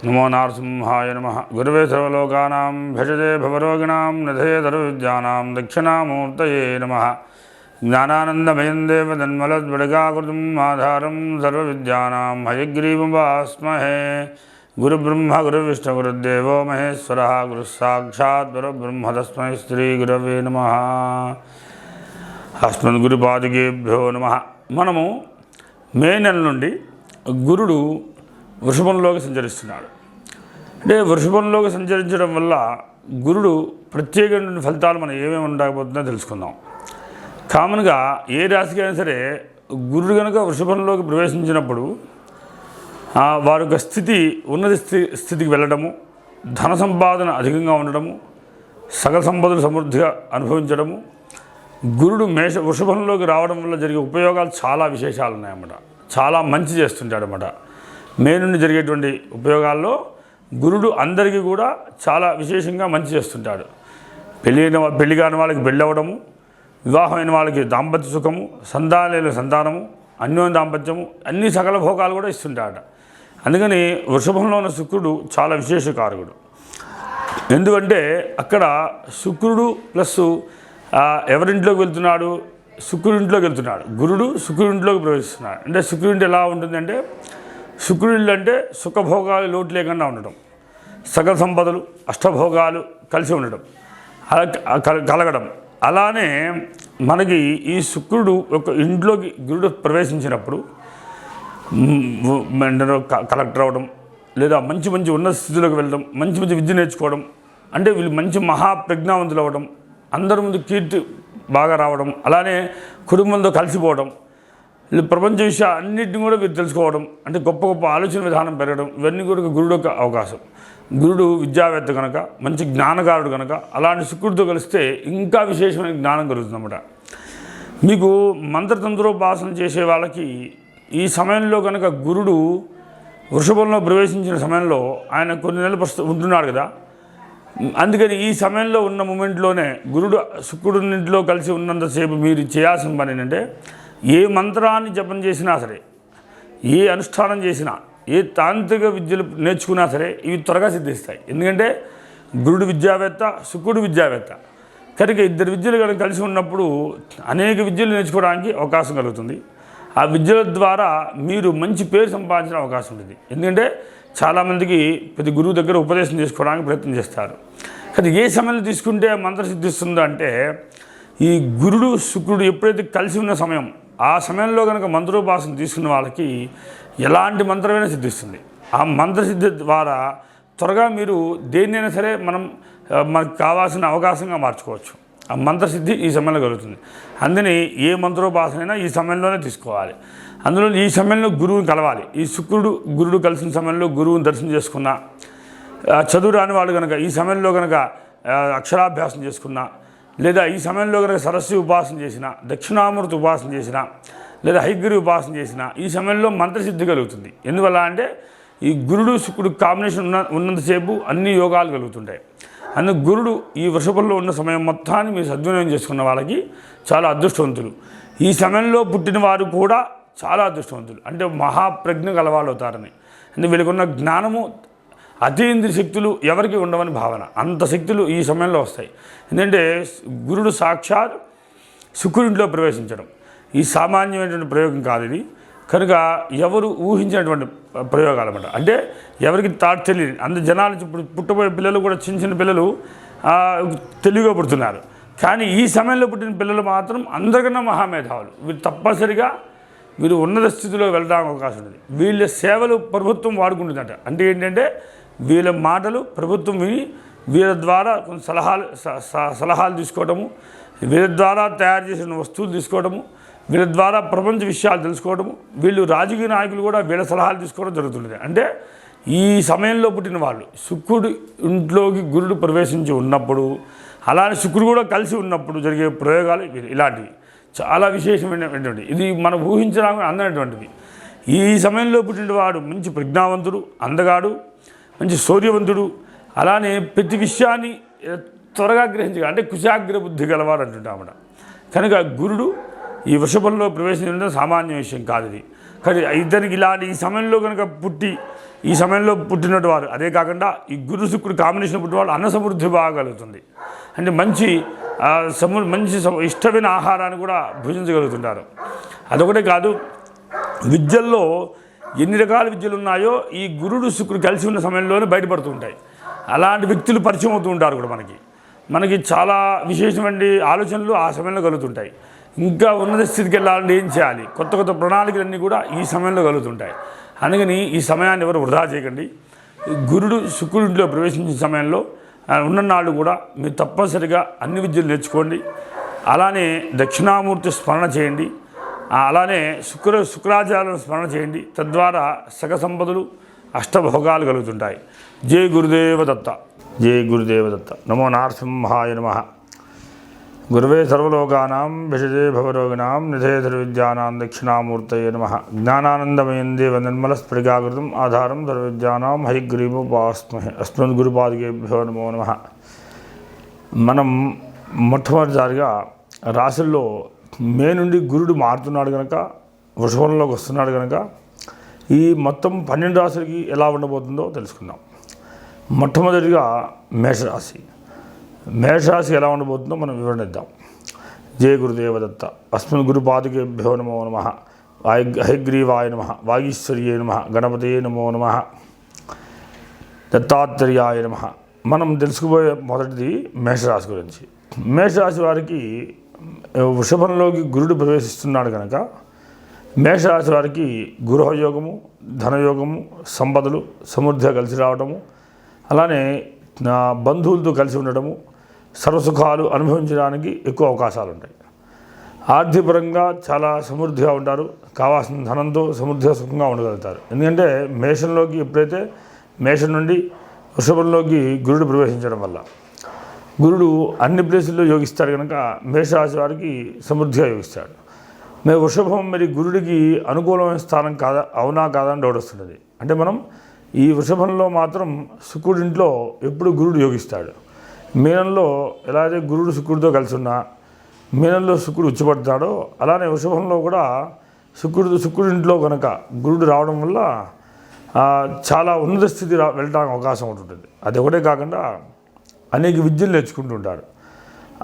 నమో నారసింహాయ నమ గురువే సర్వలోకానాం భజతే భవరోగిణాం నిధయే ధర్విద్యానాం దక్షిణామూర్తయే నమ జ్ఞానానందమయం దేవదన్మలద్విడగాకృతం ఆధారం సర్వవిద్యానాం హయగ్రీవమాస్మహే గురుబ్రహ్మ గురువిష్ణు గురుదేవో మహేశ్వర గురు సాక్షాత్ పరబ్రహ్మ తస్మై శ్రీ గురవే నమ అస్మద్ గురుపాదికేభ్యో నమ మనము మే నెల నుండి గురుడు వృషభంలోకి సంచరిస్తున్నాడు. అంటే వృషభంలోకి సంచరించడం వల్ల గురుడు ప్రత్యేకమైన ఫలితాలు మనం ఏమేమి ఉండకపోతుందో తెలుసుకుందాం. కామన్గా ఏ రాశికి అయినా సరే గురుడు కనుక వృషభంలోకి ప్రవేశించినప్పుడు వారి యొక్క స్థితి ఉన్నత స్థితికి వెళ్ళడము ధన సంపాదన అధికంగా ఉండడము సకల సంపదలు సమృద్ధిగా అనుభవించడము గురుడు మేష వృషభంలోకి రావడం వల్ల జరిగే ఉపయోగాలు చాలా విశేషాలు ఉన్నాయన్నమాట చాలా మంచి చేస్తుంటాడు అన్నమాట మే నుండి జరిగేటువంటి ఉపయోగాల్లో గురుడు అందరికీ కూడా చాలా విశేషంగా మంచి చేస్తుంటాడు. పెళ్ళి అయిన పెళ్ళి కాని వాళ్ళకి పెళ్ళి అవ్వడము వివాహమైన వాళ్ళకి దాంపత్య సుఖము సంతానలేని సంతానము అన్యోన్య దాంపత్యము అన్ని సకల భోగాలు కూడా ఇస్తుంటాడ అందుకని వృషభంలో ఉన్న శుక్రుడు చాలా విశేషకారకుడు. ఎందుకంటే అక్కడ శుక్రుడు ప్లస్ ఎవరింట్లోకి వెళ్తున్నాడు? శుక్రుడింట్లోకి వెళ్తున్నాడు. గురుడు శుక్రుడింట్లోకి ప్రవేశిస్తున్నాడు. అంటే శుక్రుడింటి ఎలా ఉంటుందంటే శుక్రుడిల్లు అంటే సుఖభోగాలు లోటు లేకుండా ఉండడం సకల సంపదలు అష్టభోగాలు కలిసి ఉండడం అలా కల- కలగడం. అలానే మనకి ఈ శుక్రుడు ఒక ఇంట్లోకి గురుడు ప్రవేశించినప్పుడు కలెక్టర్ అవడం లేదా మంచి మంచి ఉన్నత స్థితిలోకి వెళ్ళడం మంచి మంచి విద్య నేర్చుకోవడం అంటే వీళ్ళు మంచి మహాప్రజ్ఞావంతులు అవ్వడం అందరి ముందు కీర్తి బాగా రావడం అలానే కుటుంబంతో కలిసిపోవడం ప్రపంచ విషయాలు అన్నింటినీ కూడా మీరు తెలుసుకోవడం అంటే గొప్ప గొప్ప ఆలోచన విధానం పెరగడం ఇవన్నీ కూడా గురుడు యొక్క అవకాశం. గురుడు విద్యావేత్త కనుక మంచి జ్ఞానకారుడు కనుక అలాంటి శుక్రుడితో కలిస్తే ఇంకా విశేషమైన జ్ఞానం కలుగుతుందన్నమాట. మీకు మంత్రతంత్రోపాసన చేసే వాళ్ళకి ఈ సమయంలో కనుక గురుడు వృషభంలో ప్రవేశించిన సమయంలో ఆయన కొన్ని నెలలు ప్రస్తు ఉంటున్నాడు కదా. అందుకని ఈ సమయంలో ఉన్న మూమెంట్లోనే గురుడు శుక్రుడినింటిలో కలిసి ఉన్నంతసేపు మీరు చేయాల్సిన పని ఏంటంటే ఏ మంత్రాన్ని జపం చేసినా సరే ఏ అనుష్ఠానం చేసినా ఏ తాంత్రిక విద్యలు నేర్చుకున్నా సరే ఇవి త్వరగా సిద్ధిస్తాయి. ఎందుకంటే గురుడు విద్యావేత్త శుక్రుడు విద్యావేత్త. కనుక ఇద్దరు విద్యలు కనుక కలిసి ఉన్నప్పుడు అనేక విద్యలు నేర్చుకోవడానికి అవకాశం కలుగుతుంది. ఆ విద్యల ద్వారా మీరు మంచి పేరు సంపాదించిన అవకాశం ఉంటుంది. ఎందుకంటే చాలామందికి ప్రతి గురువు దగ్గర ఉపదేశం చేసుకోవడానికి ప్రయత్నం చేస్తారు. కానీ ఏ సమయంలో తీసుకుంటే మంత్ర సిద్ధిస్తుందో అంటే ఈ గురుడు శుక్రుడు ఎప్పుడైతే కలిసి ఉన్న సమయం ఆ సమయంలో కనుక మంత్రోపాసన తీసుకున్న వాళ్ళకి ఎలాంటి మంత్రమైనా సిద్ధిస్తుంది. ఆ మంత్రసిద్ధి ద్వారా త్వరగా మీరు దేన్నైనా సరే మనం మనకు కావాల్సిన అవకాశంగా మార్చుకోవచ్చు. ఆ మంత్రసిద్ధి ఈ సమయంలో కలుగుతుంది. అందుని ఏ మంత్రోపాసనైనా ఈ సమయంలోనే తీసుకోవాలి. అందులో ఈ సమయంలో గురువుని కలవాలి. ఈ శుక్రుడు గురుడు కలిసిన సమయంలో గురువుని దర్శనం చేసుకున్న చదువు రాని వాళ్ళు కనుక ఈ సమయంలో కనుక అక్షరాభ్యాసం చేసుకున్నా లేదా ఈ సమయంలో కనుక సరస్వతి ఉపాసన చేసిన దక్షిణామూర్తి ఉపాసన చేసిన లేదా హైగిరి ఉపాసన చేసిన ఈ సమయంలో మంత్రసిద్ధి కలుగుతుంది. ఎందువల్ల అంటే ఈ గురుడు శుక్రుడు కాంబినేషన్ ఉన్న ఉన్నంతసేపు అన్ని యోగాలు కలుగుతుంటాయి. అందుకు గురుడు ఈ వృషభంలో ఉన్న సమయం మొత్తాన్ని మీరు సద్వినియోగం చేసుకున్న వాళ్ళకి చాలా అదృష్టవంతులు. ఈ సమయంలో పుట్టిన వారు కూడా చాలా అదృష్టవంతులు. అంటే మహాప్రజ్ఞ గలవాళ్ళు అవుతారని అంటే వీళ్ళకున్న జ్ఞానము అతీంద్రియ శక్తులు ఎవరికి ఉండవని భావన. అంత శక్తులు ఈ సమయంలో వస్తాయి. ఎందుకంటే గురుడు సాక్షాత్ శుక్రుడిలో ప్రవేశించడం. ఈ సామాన్యమైనటువంటి ప్రయోగం కాదు ఇది. కనుక ఎవరు ఊహించినటువంటి ప్రయోగాలు అనమాట అంటే ఎవరికి తాట్ తెలియదు. అంత జనాలు ఇప్పుడు పుట్టబోయే పిల్లలు కూడా చిన్న చిన్న పిల్లలు తెలివిగా పుడుతున్నారు. కానీ ఈ సమయంలో పుట్టిన పిల్లలు మాత్రం అందరికన్నా మహామేధావులు. వీరు తప్పనిసరిగా వీరు ఉన్నత స్థితిలో వెళ్ళడానికి అవకాశం ఉంది. వీళ్ళ సేవలు ప్రభుత్వం వాడుకుంటుందట. అంటే ఏంటంటే వీళ్ళ మాటలు ప్రభుత్వం విని వీళ్ళ ద్వారా కొన్ని సలహాలు స- స- సలహాలు తీసుకోవడము వీళ్ళ ద్వారా తయారు చేసిన వస్తువులు తీసుకోవడము వీళ్ళ ద్వారా ప్రపంచ విషయాలు తెలుసుకోవడము వీళ్ళు రాజకీయ నాయకులు కూడా వీళ్ళ సలహాలు తీసుకోవడం జరుగుతుంది అంటే ఈ సమయంలో పుట్టిన వాళ్ళు శుక్రుడు ఇంట్లోకి గురుడు ప్రవేశించి ఉన్నప్పుడు అలానే శుక్రుడు కూడా కలిసి ఉన్నప్పుడు జరిగే ప్రయోగాలు ఇలాంటివి. చాలా విశేషమైనటువంటి ఇది మనం ఊహించడానికి అందనటువంటిది. ఈ సమయంలో పుట్టిన వాడు మంచి ప్రజ్ఞావంతుడు అందగాడు మంచి శౌర్యవంతుడు. అలానే ప్రతి విషయాన్ని త్వరగా గ్రహించగల అంటే కుశాగ్ర బుద్ధి గలవాడు అంటుంటామట కనుక గురుడు ఈ వృషభంలో ప్రవేశించడం సామాన్య విషయం కాదు ఇది. కానీ ఇద్దరికి ఇలాంటి ఈ సమయంలో కనుక పుట్టి ఈ సమయంలో పుట్టినట్టు వారు అదే కాకుండా ఈ గురు శుక్రుడు కాంబినేషన్ పుట్టిన వాళ్ళు అన్న సమృద్ధి బాగా కలుగుతుంది అంటే మంచి సము మంచి ఇష్టమైన ఆహారాన్ని కూడా భుజించగలుగుతుంటారు. అదొకటే కాదు విద్యల్లో ఎన్ని రకాల విద్యలు ఉన్నాయో ఈ గురుడు శుక్రుడు కలిసి ఉన్న సమయంలోనే బయటపడుతూ ఉంటాయి అలాంటి వ్యక్తులు పరిచయం అవుతూ ఉంటారు కూడా మనకి. మనకి చాలా విశేషమైన ఆలోచనలు ఆ సమయంలో కలుగుతుంటాయి. ఇంకా ఉన్నత స్థితికి వెళ్ళాలంటే ఏం చేయాలి? కొత్త కొత్త ప్రణాళికలన్నీ కూడా ఈ సమయంలో కలుగుతుంటాయి. అందుకని ఈ సమయాన్ని ఎవరు వృధా చేయకండి. గురుడు శుక్రుడిలో ప్రవేశించిన సమయంలో ఉన్న నాళ్ళు కూడా మీరు తప్పనిసరిగా అన్ని విద్యలు నేర్చుకోండి. అలానే దక్షిణామూర్తి స్మరణ చేయండి. అలానే శుక్ర శుక్రాచార్యులను స్మరణ చేయండి. తద్వారా సగ సంపదలు అష్టభోగాలు కలుగుతుంటాయి. జై గురుదేవదత్త. జై గురుదేవదత్త. నమో నారసింహాయ నమ. గురువే సర్వలోకానాం విషజే భవరోగిణాం నిధేధర్విద్యానాం దక్షిణామూర్తయే నమ. జ్ఞానానందమయం దేవ నిర్మల స్ఫటికాకృతం ఆధారం సర్వవిద్యానాం హరిగ్రీముపాస్మహే అస్మద్ గురుపాదికేభ్యో నమో నమ. మనం మొట్టమొదటిసారిగా రాశుల్లో మే నుండి గురుడు మారుతున్నాడు కనుక వృషభంలోకి వస్తున్నాడు కనుక ఈ మొత్తం పన్నెండు రాశులకి ఎలా ఉండబోతుందో తెలుసుకుందాం. మొట్టమొదటిగా మేషరాశి. మేషరాశి ఎలా ఉండబోతుందో మనం వివరణిద్దాం. జయ గురుదేవదత్త. అస్మిన్ గురుపాదుకేభ్యో నమో నమ. హైగ్రీవాయ నమ. వాగీశ్వర్యే నమ. గణపతియే నమో నమ. దత్తాత్రేయాయ నమ. మనం తెలుసుకుపోయే మొదటిది మేషరాశి గురించి. మేషరాశి వారికి వృషభంలోకి గురుడు ప్రవేశిస్తున్నాడు కనుక మేషరాశి వారికి గృహయోగము ధనయోగము సంపదలు సమృద్ధిగా కలిసి రావడము అలానే నా బంధువులతో కలిసి ఉండడము సర్వసుఖాలు అనుభవించడానికి ఎక్కువ అవకాశాలు ఉంటాయి ఆర్థికపరంగా చాలా సమృద్ధిగా ఉంటారు కావాల్సిన ధనంతో సమృద్ధిగా సుఖంగా ఉండగలుగుతారు. ఎందుకంటే మేషంలోకి ఎప్పుడైతే మేషం నుండి వృషభంలోకి గురుడు ప్రవేశించడం వల్ల గురుడు అన్ని ప్లేసుల్లో యోగిస్తాడు కనుక మేషరాశి వారికి సమృద్ధిగా యోగిస్తాడు. మే వృషభం మరి గురుడికి అనుకూలమైన స్థానం కాదా అవునా కాదా అని డౌట్ వస్తున్నది అంటే మనం ఈ వృషభంలో మాత్రం శుక్రుడింట్లో ఎప్పుడు గురుడు యోగిస్తాడు. మీనంలో ఎలా అయితే గురుడు శుక్రుడితో కలిసి ఉన్నా మీనంలో శుక్రుడు ఉచ్చపడతాడో అలానే వృషభంలో కూడా శుక్రుడు శుక్రుడింట్లో కనుక గురుడు రావడం వల్ల చాలా ఉన్నత స్థితి రా వెళ్ళడానికి అవకాశం ఉంటుంది. అది ఒకటే కాకుండా అనేక విద్యలు నేర్చుకుంటూ ఉంటారు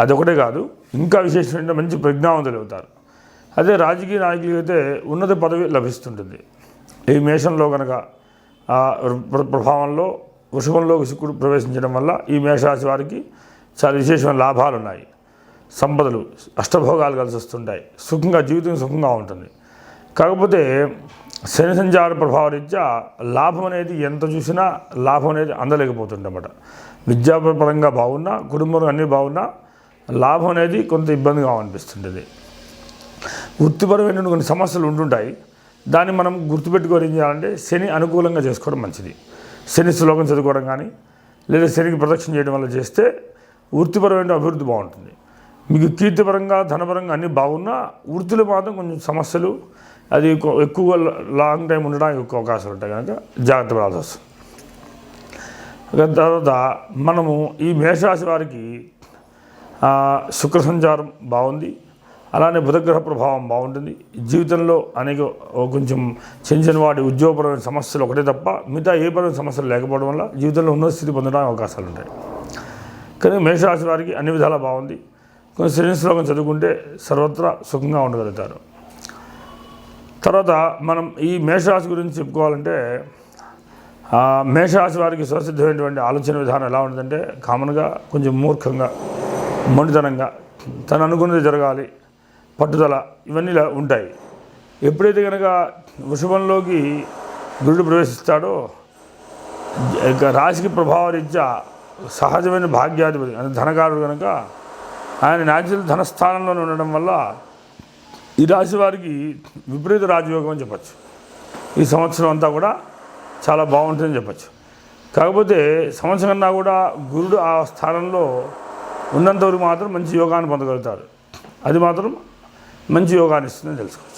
అదొకటే కాదు ఇంకా విశేషమైన మంచి ప్రజ్ఞావంతులు అవుతారు. అదే రాజకీయ నాయకులకి అయితే ఉన్నత పదవి లభిస్తుంటుంది. ఈ మేషంలో కనుక ప్రభావంలో వృషభంలో శుక్రుడు ప్రవేశించడం వల్ల ఈ మేషరాశి వారికి చాలా విశేషమైన లాభాలు ఉన్నాయి సంపదలు అష్టభోగాలు కలిసి వస్తుంటాయి. సుఖంగా జీవితం సుఖంగా ఉంటుంది. కాకపోతే శని సంచార ప్రభావ రీత్యా లాభం అనేది ఎంత చూసినా లాభం అనేది అందలేకపోతుంటమాట విద్యాపరంగా బాగున్నా కుటుంబం అన్నీ బాగున్నా లాభం అనేది కొంత ఇబ్బందిగా అనిపిస్తుంటుంది. వృత్తిపరమైన కొన్ని సమస్యలు ఉంటుంటాయి. దాన్ని మనం గుర్తుపెట్టుకొని ఏం చేయాలంటే శని అనుకూలంగా చేసుకోవడం మంచిది. శని శ్లోకం చదువుకోవడం కానీ లేదా శనికి ప్రదక్షిణ చేయడం వల్ల చేస్తే వృత్తిపరమైన అభివృద్ధి బాగుంటుంది. మీకు కీర్తిపరంగా ధనపరంగా అన్నీ బాగున్నా వృత్తిలో మాత్రం కొంచెం సమస్యలు అది ఎక్కువ- లాంగ్ టైం ఉండడానికి ఎక్కువ అవకాశాలు ఉంటాయి కనుక జాగ్రత్త పడాల్సి వస్తుంది. తర్వాత మనము ఈ మేషరాశి వారికి శుక్ర సంచారం బాగుంది. అలానే బుధగ్రహ ప్రభావం బాగుంటుంది. జీవితంలో అనేక కొంచెం చిన్న చిన్న వాటి ఉద్యోగపరమైన సమస్యలు ఒకటే తప్ప మిగతా ఏ పరమైన సమస్యలు లేకపోవడం వల్ల జీవితంలో ఉన్నత స్థితి పొందడానికి అవకాశాలు ఉంటాయి. కానీ మేషరాశి వారికి అన్ని విధాలా బాగుంది. కొంచెం శని శ్లోకం చదువుకుంటే సర్వత్రా సుఖంగా ఉండగలుగుతారు. తర్వాత మనం ఈ మేషరాశి గురించి చెప్పుకోవాలంటే మేషరాశి వారికి స్వసిద్ధమైనటువంటి ఆలోచన విధానం ఎలా ఉంటుందంటే కామన్గా కొంచెం మూర్ఖంగా మొండితనంగా తను అనుకున్నది జరగాలి పట్టుదల ఇవన్నీ ఇలా ఉంటాయి. ఎప్పుడైతే కనుక వృషభంలోకి గురుడు ప్రవేశిస్తాడో ఇక రాశికి ప్రభావరీత్యా సహజమైన భాగ్యాధిపతి అంటే ధనకారుడు కనుక ఆయన న్యాచురల్ ధనస్థానంలో ఉండడం వల్ల ఈ రాశి వారికి విపరీత రాజయోగం అని చెప్పచ్చు. ఈ సంవత్సరం అంతా కూడా చాలా బాగుంటుందని చెప్పచ్చు. కాకపోతే సంవత్సరం కన్నా కూడా గురుడు ఆ స్థానంలో ఉన్నంతవరకు మాత్రం మంచి యోగాన్ని పొందగలుగుతారు అది మాత్రం మంచి యోగాన్ని ఇస్తుందని తెలుసుకోవచ్చు.